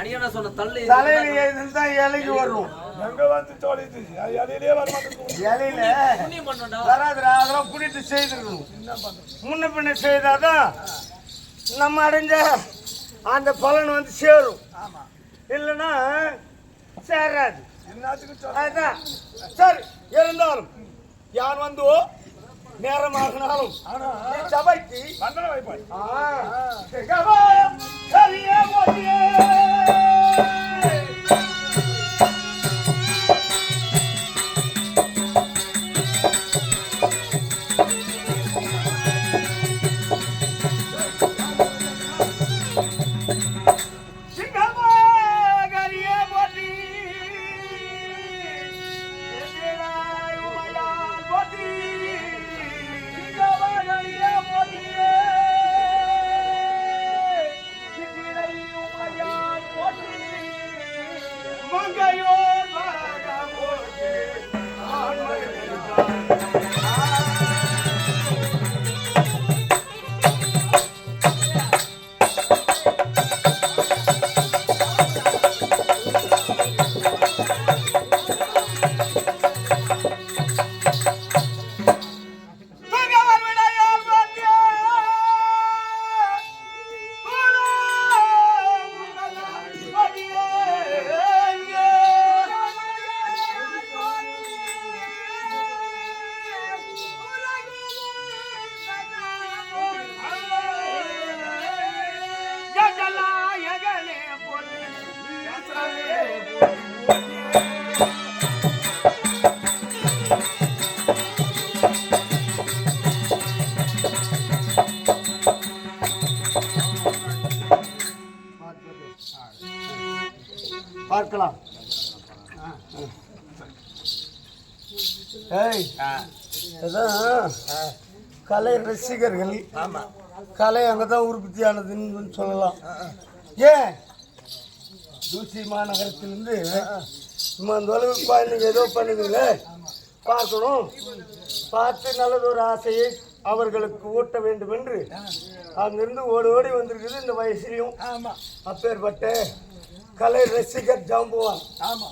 அடியானா சொன்ன தள்ளு தலையில இருந்தா இலைக்கு வரும். எங்க வந்து தொலைது இடையிலே வர மாட்டேங்குது இலையில புண்ணியம் வராதுடா அதெல்லாம் புடிட்டு செய்திருக்கணும். முன்ன பின்ன செய்தாதான் நம்ம அடைஞ்ச அந்த பலன் வந்து சேரும். இல்லைன்னா சேராது. அதுதான் சரி இருந்தாலும் யார் வந்து நேரமாகினாலும் ஆனா நீ சபைக்கு வந்தன ಗಂಗಯೋ ஏய் அதான் கலை ரசிகர்கள். ஆமா. கலை அங்கதான் உற்பத்தியானதுன்னு சொல்லலாம். ஏன்? தூசி மாநகரத்திலிருந்து சும்மா அந்த அளவுக்கு குழந்தைங்க ஏதோ பண்ணுதுங்களே பார்க்கணும். பார்த்து நல்லது ஒரு ஆசையை அவர்களுக்கு ஊட்ட வேண்டும் என்று அங்கிருந்து ஓடி ஓடி வந்திருக்குது இந்த வயசுலையும். அப்பேற்பட்ட கலை ரசிகர் ஜாம்புவான். ஆமா.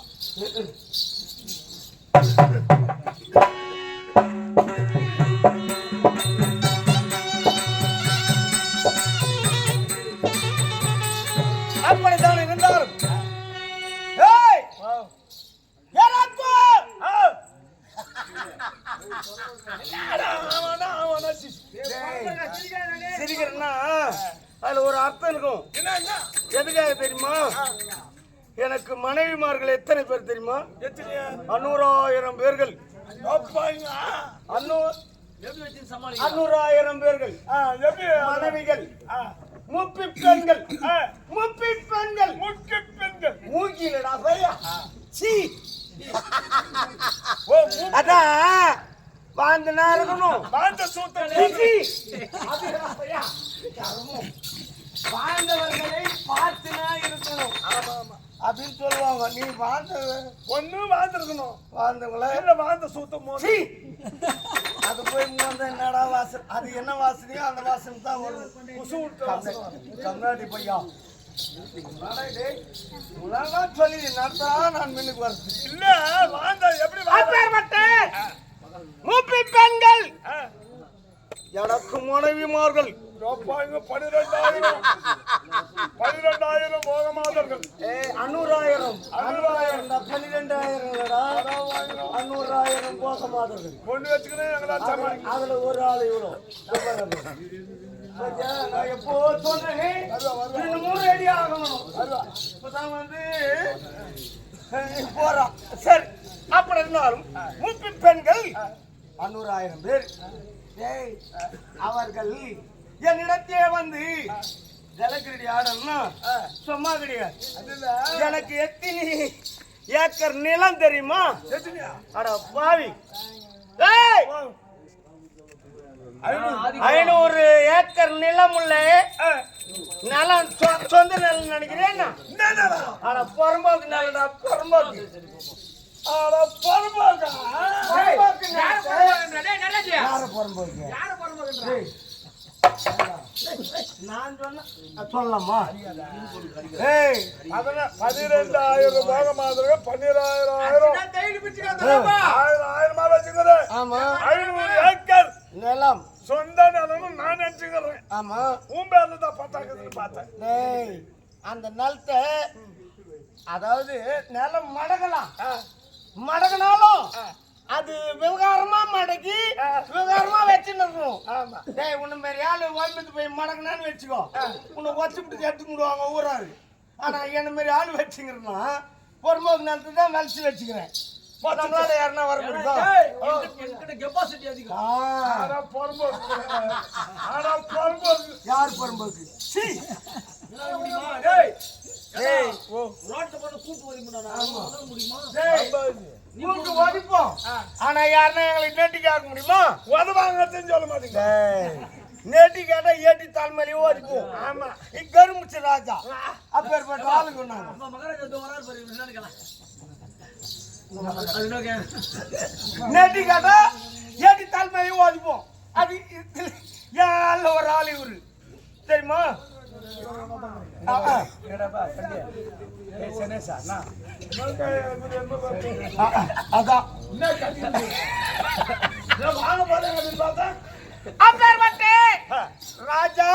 அதுல ஒரு அர்த்தம் இருக்கும். எதுக்காக தெரியுமா? எனக்கு மனைவிமார்கள் எத்தனை பேர் தெரியுமா? அன்னூறாயிரம் பேர்கள். அன்னூறாயிரம் பேர்கள். மனைவிகள். முப்பி பெண்கள். முப்பி பெண்கள். முக்கிய பெண்கள். மூக்கிலடா பையா? சீ. அதான். வாழ்ந்துனா இருக்கணும் மாந்த சூத்தம் சீ, சீ. அதுடா பையா. கருமம். வாழ்ந்தவர்களை பார்த்துனா இருக்கணும். அப்படின்னு சொல்லுவாங்க. நீ வாழ்ந்த ஒண்ணு வாழ்ந்திருக்கணும் வாழ்ந்தவங்கள இல்ல வாழ்ந்த சூத்தம். அது போய் மூந்த என்னடா வாசல்? அது என்ன வாசனையோ அந்த வாசனை தான் வரும். கண்ணாடி பையா. சொல்லி நடத்தா நான் மின்னுக்கு வரது இல்ல வாழ்ந்த எப்படி வாழ்ந்த மூப்பி பெண்கள். எனக்கு மனைவிமார்கள் பனிரெண்டாயிரம். பனிரெண்டாயிரம் போக மாதர்கள் ஏய், அன்னூறாயிரம். அன்னூறாயிரம் பன்னிரெண்டாயிரம் அன்னூறாயிரம் போக மாதர்கள் கொண்டு வச்சுக்கிறேன் அதுல ஒரு ஆள் இவ்வளோ. எப்போ சொன்னேன்? மூணு ரெடி ஆகணும். இப்பதான் வந்து போறான் சரி அப்படி இருந்தாலும் மூப்பி பெண்கள் அன்னூறாயிரம் பேர். அவர்கள் என்னிடத்தே வந்து ஜலக்கிரடி ஆடணும்னா சும்மா கிடையாது. எனக்கு எத்தனை ஏக்கர் நிலம் தெரியுமா? அட பாவி. ஐநூறு. ஏக்கர் நிலம் உள்ள நிலம் சொந்த நிலம் நினைக்கிறேன் ஆனா புறம்போக்கு நிலம்டா புறம்போக்கு. அட புறம்போக்கு? யாரு? டேய், நடராஜு. யாரு நான் சொன்ன சொல்லலாமா? ஏய் ரூபாய் மாதிரி பன்னிராயிரம் ஆயிரம் ஆயிரம் ஆயிரமா வச்சுக்கிறேன் ஆமா. ஐநூறு ஏக்கர். நிலம். சொந்த நிலம்னு நான் நினைச்சுக்கிறேன். ஆமா. உன் பேர்ல தான் பத்தாக்குதுன்னு பார்த்தேன். அந்த நிலத்தை அதாவது நிலம் மடக்கலாம் மடக்கினாலும் அது டேய் உன்னை மாரி ஆளு வாய்மத்து போய் மடக்கினான்னு வச்சுக்கோ. உன்னை வச்சுக்கிட்டு எடுத்துக்கிடுவாங்க ஊராரு. ஆனா என்ன மாரி ஆளு வச்சுக்கிறேன்னா பொறுமோக்கு நிலத்தை தான் வலிச்சு வச்சுக்கிறேன். நம்மளால யாருன்னா வர முடியுமா? யார் பொறும்போக்கு ரோட்ல போட்டு கூட்டு வரி முடியுமா? உங்களுக்கு ஒதிப்போம் ஆனா யாருன்னா எங்களுக்கு நேட்டி கேட்க முடியுமா? உதவாங்கன்னு சொல்ல மாட்டீங்க. நேட்டி கேட்டா ஏட்டி தலைமையிலேயே ஓடிப்போம் ஆமா. கருமுச்சு ராஜா. அப்பேற்பட்ட ஆளுங்க இதோ நேட்டி கேட்டா ஏட்டி தலைமையிலேயே ஓடிப்போம் அது இது- ஆள்ல ஒரு ஆள் இவரு? தெரியுமா? அதான் ராஜா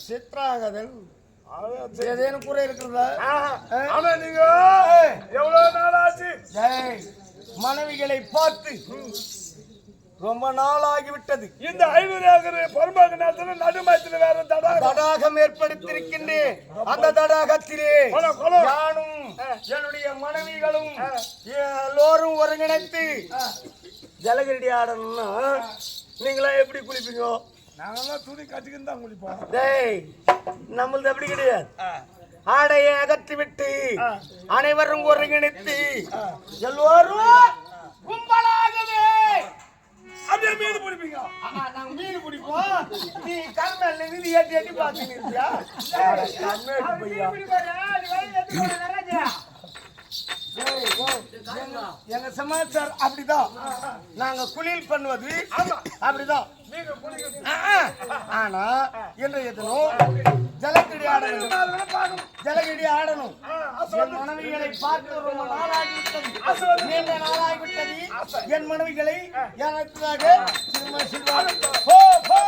சித்ராகதன் ஏதேனும் குறை இருக்கிறதா? ஆனா நீங்க. எவ்வளவு நாள் ஆச்சு மனைவிகளை பார்த்து ரொம்ப நாள் ஆகிவிட்டது இந்த ஐநூறு பொறுப்பாக்கு நேரத்துல நடுமயத்துல வேற தடாகம். ஏற்படுத்தியிருக்கின்றேன். அந்த தடாகத்திலே. நானும் என்னுடைய மனைவிகளும் எல்லோரும் ஒருங்கிணைத்து ஜலகரடி ஆடணும்னா நீங்களா எப்படி குளிப்பீங்க? நாங்கெல்லாம் துணி கட்டிக்கின்னு தான் குளிப்போம். டேய் நம்மளது அப்படி கிடையாது. ஆடையை அகற்றிவிட்டு அனைவரும் ஒருங்கிணைத்து எல்லோரும் கும்பலாகவே அப்படியே மீன் பிடிப்பீங்க நாங்க மீன் பிடிப்போம் நீ கண்மேல நின்று ஏட்டி ஏட்டி பார்த்துன்னு இருக்கியா? எங்க சமாச்சாரம் அப்படிதான். நாங்க குளியல் பண்ணுவது அப்படிதான். ஆனா இன்றைய தினம் ஜலக்கடி ஆடணும். ஜலக்கடி ஆடணும். என் மனைவிகளை பார்த்து ரொம்ப நாளாகிவிட்டது. நீண்ட நாளாகிவிட்டது. என் மனைவிகளை எனக்காக போ போ.